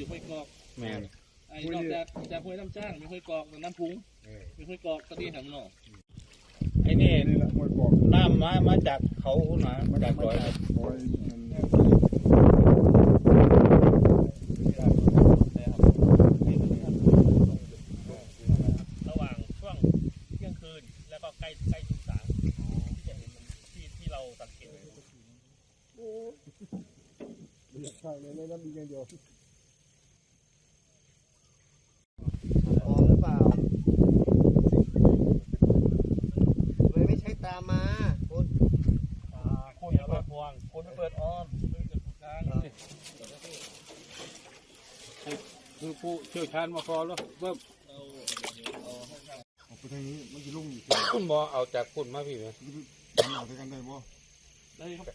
อยู่ห้วยกอกแมนไอ้นอกจากจากห้วยน้ำจ้างมีห้วยกอกน้ำพุงมีห้วยกอกตะดีหำหนอไอ้นี่นี่แหละห้วยกอกน้ำมามาจากเขานะมาจากดอยโอ้ยมันระหว่างช่วงเที่ยงคืนแล้วก็ใกล้ใกล้ทุ่มสามที่จะเห็นมันที่ที่เราสังเกตเลย อยากข้างเลยน้ำดีอย่างเดียว พอหรือเปล่าเลยไม่ใช้ตามมาคุณ คุยเปิดพวง คนเปิดออมเปิดผู้กลางคือผู้เชี่ยวชาญมาพอแล้วเบิ่มเอาเอาให้ทางออกไปทางนี้มันจะลุ่งอีกคุณบอเอาจากคุณมาพี่ไหมมันเอาด้วยกันได้บ่ได้ครับ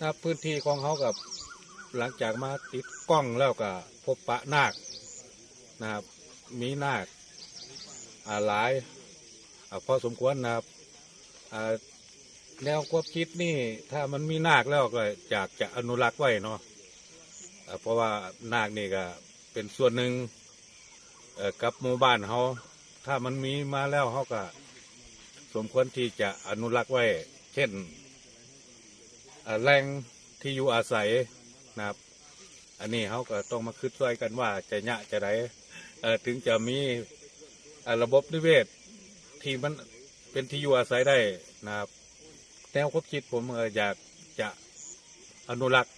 ถ้าพื้นที่ของเขากับหลังจากมาติดกล้องแล้วก็พบปะนาคนะครับมีนาคหลายอ่าพอสมควรนะครับแนวความคิดนี่ถ้ามันมีนาคแล้วก็อยากจะอนุรักษ์ไว้เนาะเพราะว่านาคนี่ก็เป็นส่วนหนึ่งกับหมู่บ้านเขาถ้ามันมีมาแล้วเขาก็สมควรที่จะอนุรักษ์ไว้ เช่น แหล่งที่อยู่อาศัยนะครับ อันนี้เขาก็ต้องมาคิดช่วยกันว่าจะยะจะไดถึงจะมีระบบนิเวศที่มันเป็นที่อยู่อาศัยได้นะครับแนวความคิดผมเอออยากจะอนุรักษ์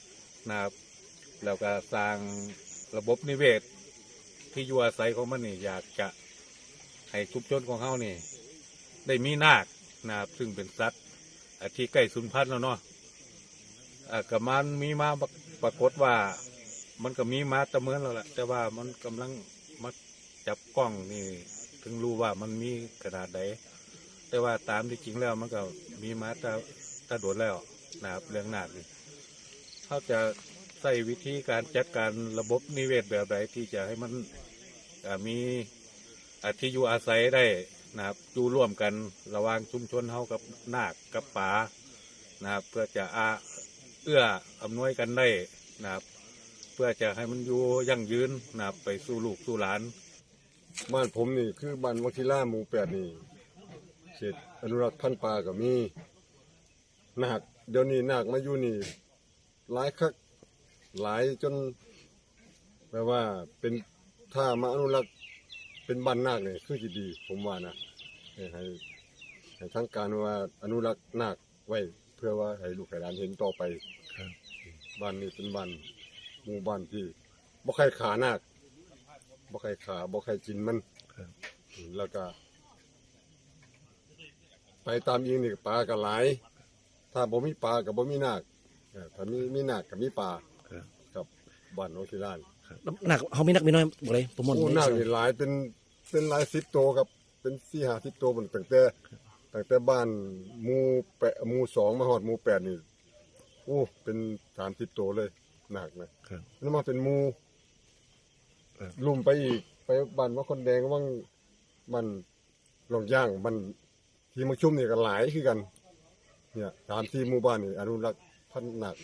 นะครับแล้วก็สร้างระบบนิเวศ ที่อยู่อาศัยของมันนี่ อยากจะให้ชุมชนของเขานี่ ได้มีนาคนะครับซึ่งเป็นสัตว์ที่ใกล้สูญพันธุ์แล้วเนาะ กับมันมีมาปรากฏว่า มันก็มีมาตะเมือนแล้วแหละแต่ว่ามันกำลังมาจับกล้องนี่ถึงรู้ว่ามันมีขนาดใดแต่ว่าตามที่จริงแล้วมันก็มีมาตะตะโดดแล้วนะครับเรื่องนาคนี่เขาจะใส่วิธีการจัดการระบบนิเวศแบบใดที่จะให้มันมีอที่อยู่อาศัยได้นะครับอยู่ร่วมกันระหว่างชุมชนเฮากับนาคกับป่านะครับเพื่อจะอา เอื้ออำนวยกันได้นะครับเพื่อจะให้มันอยู่ยั่งยืนนะครับไปสู่ลูกสู่หลาน บ้านผมนี่คือบ้านวัชิล่าหมู่แปดนี่เขตอนุรักษ์พันธุ์ปลาก็มีนาคเดี๋ยวนี้นาคมาอยู่นี่หลายคักหลายจนแปลว่าเป็นถ้ามาอนุรักษ์เป็นบ้านนาคเนี่ยคือสิดี ผมว่านะให้ให้ทางการว่าอนุรักษ์นาคไว้ พื่อว่าให้ลูกให้หลานเห็นต่อไปบ้านนี้เป็นบ้านหมู่บ้านที่บ่ใครขานาคบ่ใครขาบ่ใครกินมันแล้วก็ ไปตามยิงนี่ปลาก็หลาย ถ้าบ่มีปลาก็บ่มีนาคเออถ้ามีมีนาคก็มีปลากับบ้านโอทิลานหนักเขาไม่นักไม่น้อยบอกเลยประมวลโอ้นาคนี่หลายเป็นเป็นหลายสิบตัวครับเป็นสี่ห้าสิบตัวบนตั้งแต่ ตั้งแต่บ้านหมู่แปะหมู่สองมาฮอดหมู่แปดนี่โอ้เป็นสามสิบตัวเลยนาคนะแล้วมาเป็นหมู่ลุ่มไปอีกไปบ้านว่าคนแดงว่างมันหลงย่างมันที่มาชุ่มนี่ก็หลายคือกัน เนี่ยตามที่หมู่บ้านนี่อนุรักษ์พันธุ์หนัก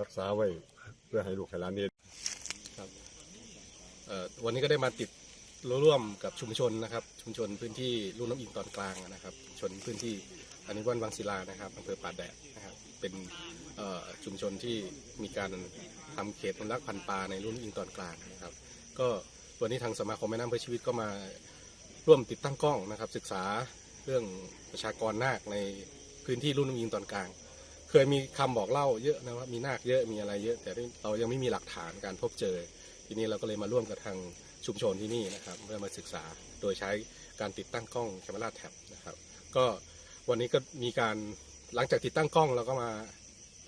รักษาไว้ เพื่อให้ลูกให้หลานเรียนเอ่อวันนี้ก็ได้มาติด ร่วมกับชุมชนนะครับ ชุมชนพื้นที่ลุ่มน้ำอิงตอนกลางนะครับชุมชนพื้นที่อนิวันวังศิลานะครับอำเภอป่าแดดนะครับเป็นชุมชนที่มีการทำเขตอนุรักษ์พันธุ์ปลาในรุ่นอิงตอนกลางนะครับ ก็วันนี้ทางสมาคมแม่น้ำเพื่อชีวิตก็มาร่วมติดตั้งกล้องนะครับ ศึกษาเรื่องประชากรนาคในพื้นที่รุ่นน้ำอิงตอนกลาง เคยมีคำบอกเล่าเยอะนะว่ามีนาคเยอะมีอะไรเยอะ แต่เรายังไม่มีหลักฐานการพบเจอ ทีนี้เราก็เลยมาร่วมกับทาง ชุมชนที่นี่นะครับเพื่อมาศึกษาโดยใช้การติดตั้งกล้องแคม e r าแท็บนะครับ ก็วันนี้ก็มีการหลังจากติดตั้งกล้องเราก็มา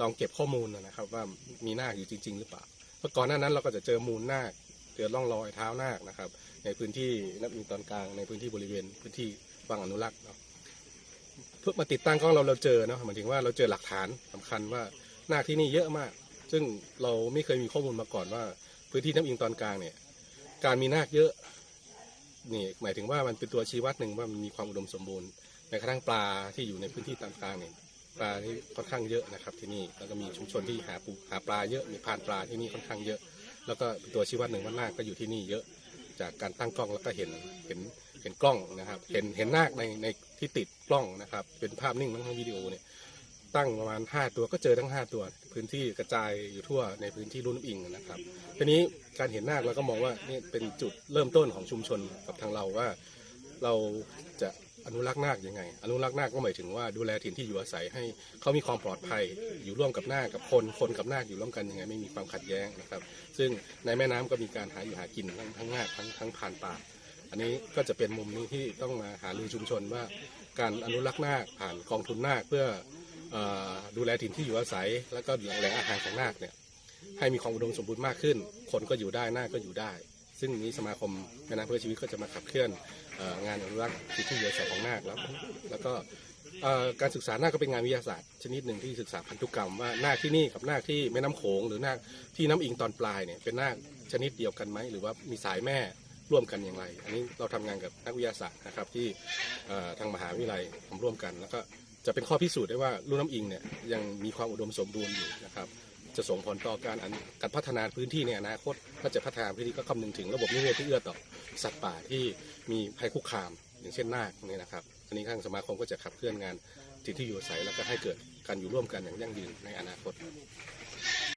ลองเก็บข้อมูลนะครับ ว่ามีนาคอยู่จริง ๆ หรือเปล่าเพราะก่อนหน้านั้นเราก็จะเจอมูลนาคเจอร่องรอยเท้านาคนะครับ ในพื้นที่นับมีตอนกลางในพื้นที่บริเวณพื้นที่วังอนุรักษ์เนาะเพื่อมาติดตั้งกล้องเราเราเจอเนาะหมายถึงว่าเราเจอหลักฐานสำคัญว่านาคที่นี่เยอะมาก ซึ่งเราไม่เคยมีข้อมูลมาก่อนว่าพื้นที่น้ำอิงตอนกลางเนี่ย การมีนาคเยอะนี่หมายถึงว่ามันเป็นตัวชี้วัดหนึ่งว่ามันมีความอุดมสมบูรณ์ในกระทั่งปลาที่อยู่ในพื้นที่ตอนกลางเนี่ยปลาที่ค่อนข้างเยอะนะครับ ที่นี่แล้วก็มีชุมชนที่หาปูหาปลาเยอะมีพานปลาที่นี่ค่อนข้างเยอะ แล้วก็เป็นตัวชี้วัดหนึ่งว่านาคก็อยู่ที่นี่เยอะ จากการตั้งกล้องแล้วก็เห็นเห็นเห็นกล้องนะครับ เห็นเห็นนาคในในที่ติดกล้องนะครับ เป็นภาพนิ่งทั้งวิดีโอเนี่ยตั้งประมาณ 5 ตัวก็เจอทั้ง 5 ตัว พื้นที่กระจายอยู่ทั่วในพื้นที่รุ่นอิงนะครับทีนี้การเห็นนาคเราก็มองว่านี่เป็นจุดเริ่มต้นของชุมชนกับทางเราว่า เราจะอนุรักษ์นาคยังไง อนุรักษ์นาคก็หมายถึงว่าดูแลถิ่นที่อยู่อาศัยให้เขามีความปลอดภัย อยู่ร่วมกับนาคกับคนคนกับนาคอยู่ร่วมกันยังไงไม่มีความขัดแย้งนะครับ ซึ่งในแม่น้ำก็มีการหาอยู่หากินทั้งทั้งนาคทั้งทั้งผ่านป่าอันนี้ก็จะเป็นมุมนี้ที่ต้องมาหารือชุมชนว่า การอนุรักษ์นาคผ่านกองทุนนาคเพื่อ ดูแลถิ่นที่อยู่อาศัย แล้วก็แหล่งอาหารของนาคเนี่ยให้มีความอุดมสมบูรณ์มากขึ้น คนก็อยู่ได้นาคก็อยู่ได้ ซึ่งนี้สมาคมแม่น้ำเพื่อชีวิตก็จะมาขับเคลื่อนงานอนุรักษ์ที่ที่อยู่อาศัยของนาคแล้วแล้วก็การศึกษานาคก็เป็นงานวิทยาศาสตร์ ชนิดหนึ่งที่ศึกษาพันธุกรรมว่านาคที่นี่กับนาคที่แม่น้ำโขงหรือนาคที่น้ำอิงตอนปลายเนี่ยเป็นนาคชนิดเดียวกันไหมหรือว่ามีสายแม่ร่วมกันอย่างไร อันนี้เราทำงานกับนักวิทยาศาสตร์นะครับที่ทางมหาวิทยาลัยทำร่วมกัน แล้วก็ จะเป็นข้อพิสูจน์ได้ว่าลุ่มน้ำอิงเนี่ยยังมีความอุดมสมบูรณ์อยู่นะครับ จะส่งผลต่อการการพัฒนาพื้นที่ในอนาคตถ้าจะพัฒนาพื้นที่ก็คำนึงถึงระบบนิเวศที่เอื้อต่อสัตว์ป่าที่มีภัยคุกคาม อย่างเช่นนาคเนี่ยนะครับอันนี้ทางสมาคมก็จะขับเคลื่อนงานที่ที่อยู่อาศัยแล้วก็ให้เกิดการอยู่ร่วมกันอย่างยั่งยืนในอนาคต